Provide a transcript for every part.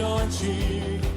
저지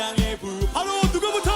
이 땅의 부 바로 누구부터